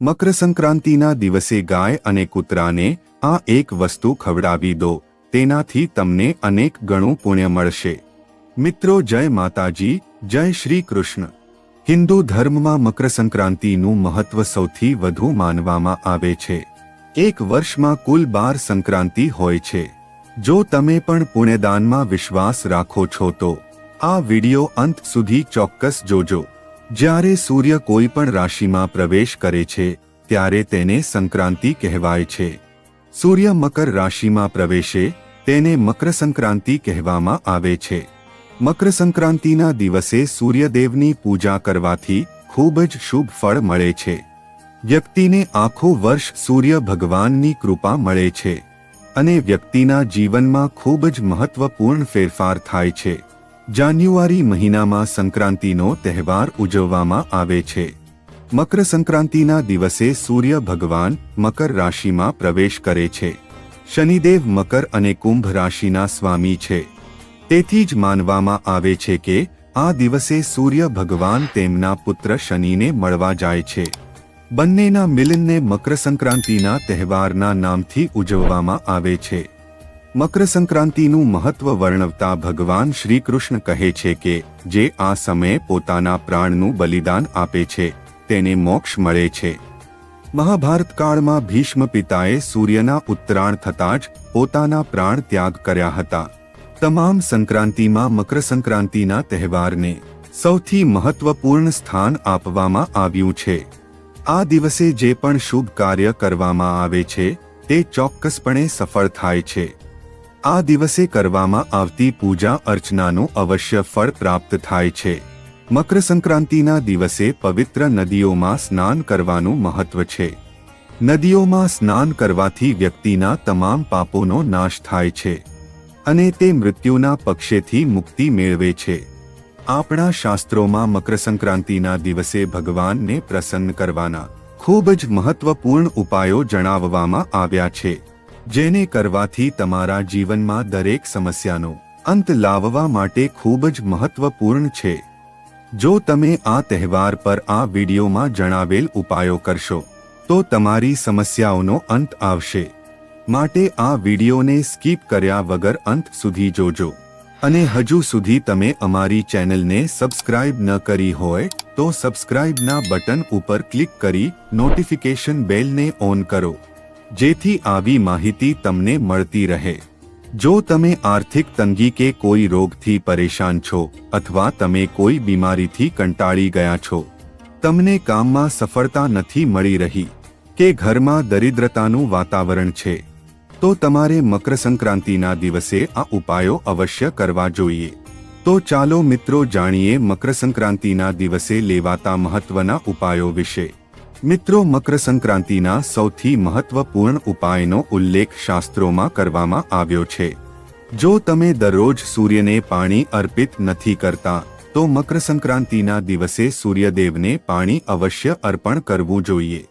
મકર સંક્રાંતિના દિવસે ગાય અને કૂતરાને આ એક વસ્તુ ખવડાવી દો, તેનાથી તમને અનેક ગણું પુણ્ય મળશે. મિત્રો જય માતાજી, જય શ્રી કૃષ્ણ. હિન્દુ ધર્મમાં મકર સંક્રાંતિનું મહત્વ સૌથી વધુ માનવામાં આવે છે. એક વર્ષમાં કુલ બાર સંક્રાંતિ હોય છે. જો તમે પણ પુણ્યદાનમાં વિશ્વાસ રાખો છો તો, આ વિડિયો અંત સુધી ચોક્કસ જોજો. જ્યારે સૂર્ય કોઈ પણ રાશિમાં પ્રવેશ કરે છે, ત્યારે તેને સંક્રાંતિ કહેવાય છે. સૂર્ય મકર રાશિમાં પ્રવેશે, તેને મકર સંક્રાંતિ કહેવામાં આવે છે. મકર સંક્રાંતિના દિવસે સૂર્યદેવની પૂજા કરવાથી ખૂબ જ શુભ ફળ મળે છે. વ્યક્તિને આખું વર્ષ સૂર્ય ભગવાનની કૃપા મળે છે. અને વ્યક્તિના જીવનમાં ખૂબ જ મહત્વપૂર્ણ ફેરફાર થાય છે. જાન્યુઆરી મહિનામાં સંક્રાંતિનો તહેવાર ઉજવવામાં આવે છે. મકર સંક્રાંતિના દિવસે સૂર્ય ભગવાન મકર રાશિમાં પ્રવેશ કરે છે. શનિદેવ મકર અને કુંભ રાશિના સ્વામી છે. તેથી જ માનવામાં આવે છે કે, આ દિવસે સૂર્ય ભગવાન તેમના પુત્ર શનિને મળવા જાય છે. બંનેના મિલનને મકર સંક્રાંતિના તહેવારના નામથી ઉજવવામાં આવે છે. મકર સંક્રાંતિનું મહત્વ વર્ણવતા ભગવાન શ્રી કૃષ્ણ કહે છે કે, જે આ સમયે પોતાના પ્રાણનું બલિદાન આપે છે, તેને મોક્ષ મળે છે. મહાભારત કાળમાં ભીષ્મ પિતાએ સૂર્યના ઉત્તરાયણ થતાં જ પોતાના પ્રાણ ત્યાગ કર્યા હતા. તમામ સંક્રાંતિમાં મકર સંક્રાંતિના તહેવારને સૌથી મહત્વપૂર્ણ સ્થાન આપવામાં આવ્યું છે. આ દિવસે જે પણ શુભ કાર્ય કરવામાં આવે છે, તે ચોક્કસપણે સફળ થાય છે. આ દિવસે કરવામાં આવતી પૂજા અર્ચનાનું અવશ્ય ફળ પ્રાપ્ત થાય છે. મકર સંક્રાંતિના દિવસે પવિત્ર નદીઓમાં સ્નાન કરવાનું મહત્વ છે. નદીઓમાં સ્નાન કરવાથી વ્યક્તિના તમામ પાપોનો નાશ થાય છે અને તે મૃત્યુના પક્ષેથી મુક્તિ મેળવે છે. આપણા શાસ્ત્રોમાં મકર સંક્રાંતિના દિવસે ભગવાનને પ્રસન્ન કરવાના ખૂબ જ મહત્વપૂર્ણ ઉપાયો જણાવવામાં આવ્યા છે. જેને કરવાથી તમારા જીવનમાં દરેક સમસ્યાનો અંત લાવવા માટે ખૂબ જ મહત્વપૂર્ણ છે. જો તમે આ તહેવાર પર આ વિડીયોમાં જણાવેલ ઉપાયો કરશો, તો તમારી સમસ્યાઓનો અંત આવશે. માટે આ વિડીયોને સ્કીપ કર્યા વગર અંત સુધી જોજો. અને હજુ સુધી તમે અમારી ચેનલને સબસ્ક્રાઇબ ન કરી હોય, તો સબસ્ક્રાઇબના બટન ઉપર ક્લિક કરી નોટિફિકેશન બેલને ઓન કરો. જેથી આવી માહિતી તમને મળતી રહે. જો તમે આર્થિક તંગી કે કોઈ રોગથી પરેશાન છો અથવા તમે કોઈ બીમારીથી કંટાળી ગયા છો, તમને કામમાં સફળતા નથી મળી રહી કે ઘરમાં દરિદ્રતાનું વાતાવરણ છે, તો તમારે મકર સંક્રાંતિના દિવસે આ ઉપાયો અવશ્ય કરવા જોઈએ. તો ચાલો મિત્રો જાણીએ મકર સંક્રાંતિના દિવસે લેવાતા મહત્વના ઉપાયો વિશે. મિત્રો મકર સંક્રાંતિના સૌથી મહત્વપૂર્ણ ઉપાયનો ઉલ્લેખ શાસ્ત્રોમાં કરવામાં આવ્યો છે. જો તમે દરરોજ સૂર્યને પાણી અર્પિત નથી કરતા, તો મકર સંક્રાંતિના દિવસે સૂર્યદેવને પાણી અવશ્ય અર્પણ કરવું જોઈએ.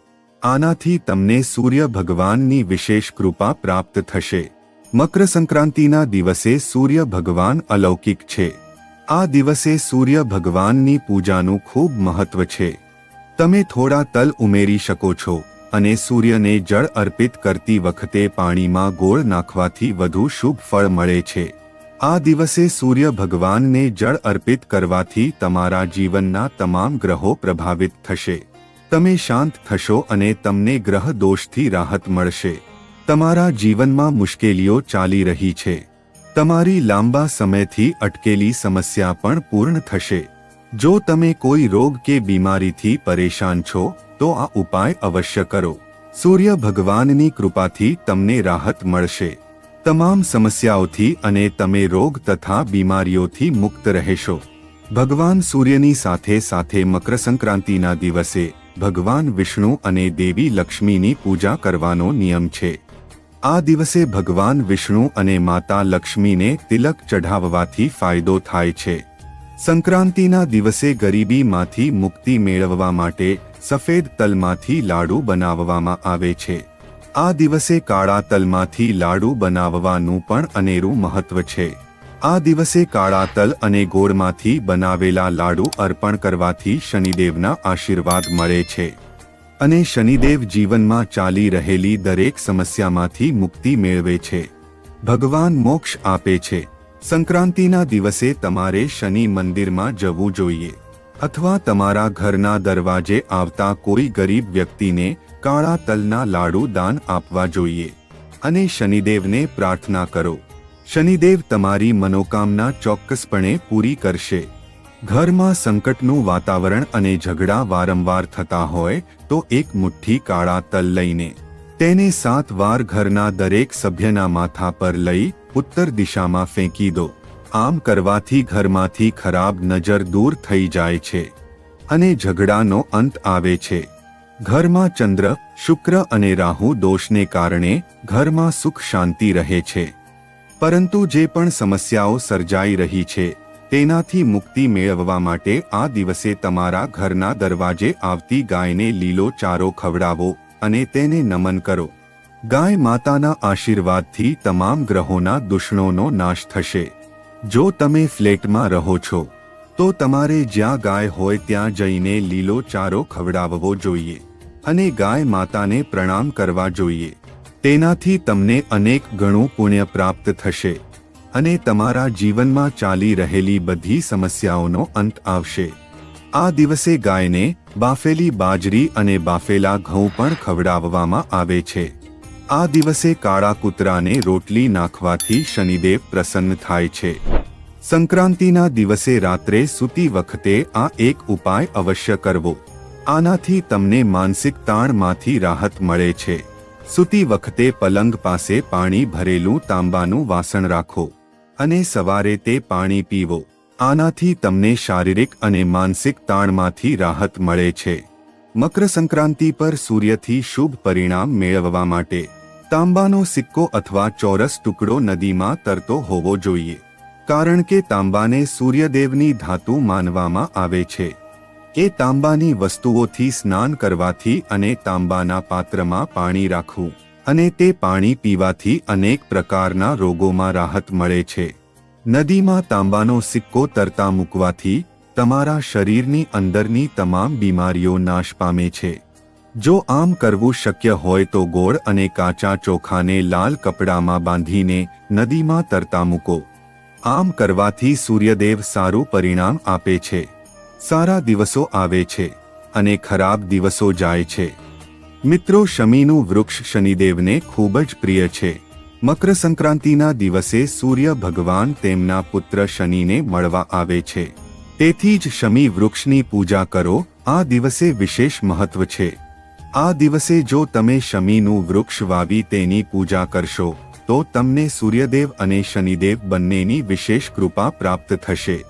આનાથી તમને સૂર્ય ભગવાનની વિશેષ કૃપા પ્રાપ્ત થશે. મકર સંક્રાંતિના દિવસે સૂર્ય ભગવાન અલૌકિક છે. આ દિવસે સૂર્ય ભગવાનની પૂજાનું ખૂબ મહત્વ છે. તમે થોડા તલ ઉમેરી શકો છો અને સૂર્યને જળ અર્પિત કરતી વખતે પાણીમાં ગોળ નાખવાથી વધુ શુભ ફળ મળે છે. આ દિવસે સૂર્ય ભગવાનને જળ અર્પિત કરવાથી તમારા જીવનના તમામ ગ્રહો પ્રભાવિત થશે. તમે શાંત થશો અને તમને ગ્રહ દોષથી રાહત મળશે. તમારા જીવનમાં મુશ્કેલીઓ ચાલી રહી છે. તમારી લાંબા સમયથી અટકેલી સમસ્યા પણ પૂર્ણ થશે. જો તમે કોઈ રોગ કે બીમારીથી પરેશાન છો, તો આ ઉપાય અવશ્ય કરો. સૂર્ય ભગવાનની કૃપાથી તમને રાહત મળશે. તમામ સમસ્યાઓથી અને તમે રોગ તથા બીમારીઓથી મુક્ત રહેશો. ભગવાન સૂર્યની સાથે સાથે મકર સંક્રાંતિના દિવસે, ભગવાન વિષ્ણુ અને દેવી લક્ષ્મીની પૂજા કરવાનો નિયમ છે. આ દિવસે ભગવાન વિષ્ણુ અને માતા લક્ષ્મીને તિલક ચઢાવવાથી ફાયદો થાય છે. સંક્રાંતિના દિવસે ગરીબીમાંથી મુક્તિ મેળવવા માટે સફેદ તલમાંથી લાડુ બનાવવામાં આવે છે. આ દિવસે કાળા તલમાંથી લાડુ બનાવવાનું પણ અનેરું મહત્વ છે. આ દિવસે કાળા તલ અને ગોળમાંથી બનાવેલા લાડુ અર્પણ કરવાથી શનિદેવના આશીર્વાદ મળે છે. અને શનિદેવ જીવનમાં ચાલી રહેલી દરેક સમસ્યામાંથી મુક્તિ મેળવે છે. ભગવાન મોક્ષ આપે છે. સંક્રાંતિના દિવસે તમારે શનિ મંદિરમાં જવું જોઈએ અથવા તમારા ઘરના દરવાજે આવતા કોઈ ગરીબ વ્યક્તિને કાળા તલના લાડુ દાન આપવા જોઈએ અને શનિદેવને પ્રાર્થના કરો. શનિદેવ તમારી મનોકામના ચોક્કસપણે પૂરી કરશે. ઘરમાં સંકટનું વાતાવરણ અને ઝઘડા વારંવાર થતા હોય તો એક મુઠ્ઠી કાળા તલ લઈને તેને સાત વાર ઘરના દરેક સભ્યના માથા પર લઈ ઉત્તર દિશામાં ફેંકી દો. આમ કરવાથી ઘરમાંથી ખરાબ નજર દૂર થઈ જાય છે અને ઝઘડાનો અંત આવે છે. ઘરમાં ચંદ્ર, શુક્ર અને રાહુ દોષને કારણે ઘરમાં સુખ શાંતિ રહે છે. પરંતુ જે પણ સમસ્યાઓ સર્જાઈ રહી છે, તેનાથી મુક્તિ મેળવવા માટે આ દિવસે તમારા ઘરના દરવાજે આવતી ગાયને લીલો ચારો ખવડાવો અને તેને નમન કરો. ગાય માતાના આશીર્વાદથી તમામ ગ્રહોના દુષણોનો નાશ થશે. જો તમે ફ્લેટમાં રહો છો, તો તમારે જ્યાં ગાય હોય ત્યાં જઈને લીલો ચારો ખવડાવવો જોઈએ અને ગાય માતાને પ્રણામ કરવા જોઈએ. તેનાથી તમને અનેક ગણું પુણ્ય પ્રાપ્ત થશે અને તમારા જીવનમાં ચાલી રહેલી બધી સમસ્યાઓનો અંત આવશે. આ દિવસે ગાયને બાફેલી બાજરી અને બાફેલા ઘઉં પણ ખવડાવવામાં આવે છે. આ દિવસે કાળા કૂતરાને રોટલી નાખવાથી શનિદેવ પ્રસન્ન થાય છે. સંક્રાંતિના દિવસે રાત્રે સૂતી વખતે આ એક ઉપાય અવશ્ય કરવો. આનાથી તમને માનસિક તાણમાંથી રાહત મળે છે. સૂતી વખતે પલંગ પાસે પાણી ભરેલું તાંબાનું વાસણ રાખો અને સવારે તે પાણી પીવો. આનાથી તમને શારીરિક અને માનસિક તાણમાંથી રાહત મળે છે. મકર સંક્રાંતિ પર સૂર્યથી શુભ પરિણામ મેળવવા માટે તાંબાનો સિક્કો અથવા ચોરસ ટુકડો નદીમાં તરતો હોવો જોઈએ, કારણ કે તાંબાને સૂર્યદેવની ધાતુ માનવામાં આવે છે. એ તાંબાની વસ્તુઓથી સ્નાન કરવાથી અને તાંબાના પાત્રમાં પાણી રાખવું અને તે પાણી પીવાથી અનેક પ્રકારના રોગોમાં રાહત મળે છે. નદીમાં તાંબાનો સિક્કો તરતા મૂકવાથી તમારા શરીરની અંદરની તમામ બીમારીઓ નાશ પામે છે. જો આમ કરવું શક્ય હોય તો ગોળ અને કાચા ચોખાને લાલ કપડામાં બાંધીને નદીમાં તરતા મૂકો. આમ કરવાથી સૂર્યદેવ સારું પરિણામ આપે છે. સારા દિવસો આવે છે અને ખરાબ દિવસો જાય છે. મિત્રો, શમીનું વૃક્ષ શનિદેવને ખૂબ જ પ્રિય છે. મકર સંક્રાંતિના દિવસે સૂર્ય ભગવાન તેમના પુત્ર શનિને મળવા આવે છે. તેથી જ શમી વૃક્ષની પૂજા કરો. આ દિવસે વિશેષ મહત્વ છે. આ દિવસે જો તમે શમીનું વૃક્ષ વાવી તેની પૂજા કરશો, તો તમને સૂર્યદેવ અને શનિદેવ બંનેની વિશેષ કૃપા પ્રાપ્ત થશે.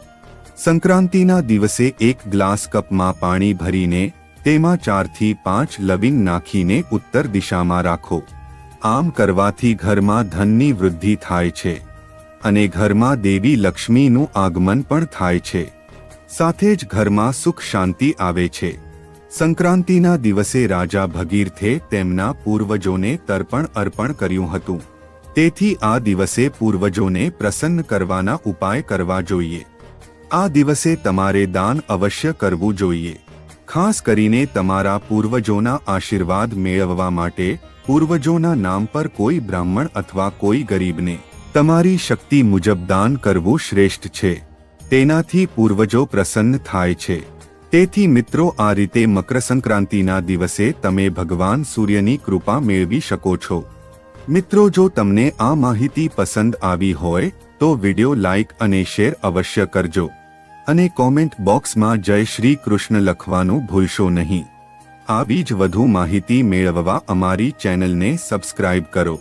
સંક્રાંતિના દિવસે એક ગ્લાસ કપમાં પાણી ભરીને, તેમાં ચારથી પાંચ લવિંગ નાખીને ઉત્તર દિશામાં રાખો. આમ કરવાથી ઘરમાં ધનની વૃદ્ધિ થાય છે. અને ઘરમાં દેવી લક્ષ્મીનું આગમન પણ થાય છે. સાથે જ ઘરમાં સુખ શાંતિ આવે છે. સંક્રાંતિના દિવસે રાજા ભગીરથે તેમના પૂર્વજોને તર્પણ અર્પણ કર્યું હતું. તેથી આ દિવસે પૂર્વજોને પ્રસન્ન કરવાના ઉપાય કરવા જોઈએ. આ દિવસે તમારે દાન અવશ્ય કરવું જોઈએ. ખાસ કરીને તમારા પૂર્વજોના આશીર્વાદ મેળવવા માટે પૂર્વજોના નામ પર કોઈ બ્રાહ્મણ અથવા કોઈ ગરીબને તમારી શક્તિ મુજબ દાન કરવું શ્રેષ્ઠ છે. તેનાથી પૂર્વજો પ્રસન્ન થાય છે. તેથી મિત્રો, આ રીતે મકર સંક્રાંતિના દિવસે તમે ભગવાન સૂર્યની કૃપા મેળવી શકો છો. મિત્રો, જો તમને આ માહિતી પસંદ આવી હોય, તો વિડિયો લાઇક અને શેર અવશ્ય કરજો. અને કોમેન્ટ બોક્સમાં જય શ્રી કૃષ્ણ લખવાનું ભૂલશો નહીં. આવી જ વધુ માહિતી મેળવવા અમારી ચેનલને સબસ્ક્રાઇબ કરો.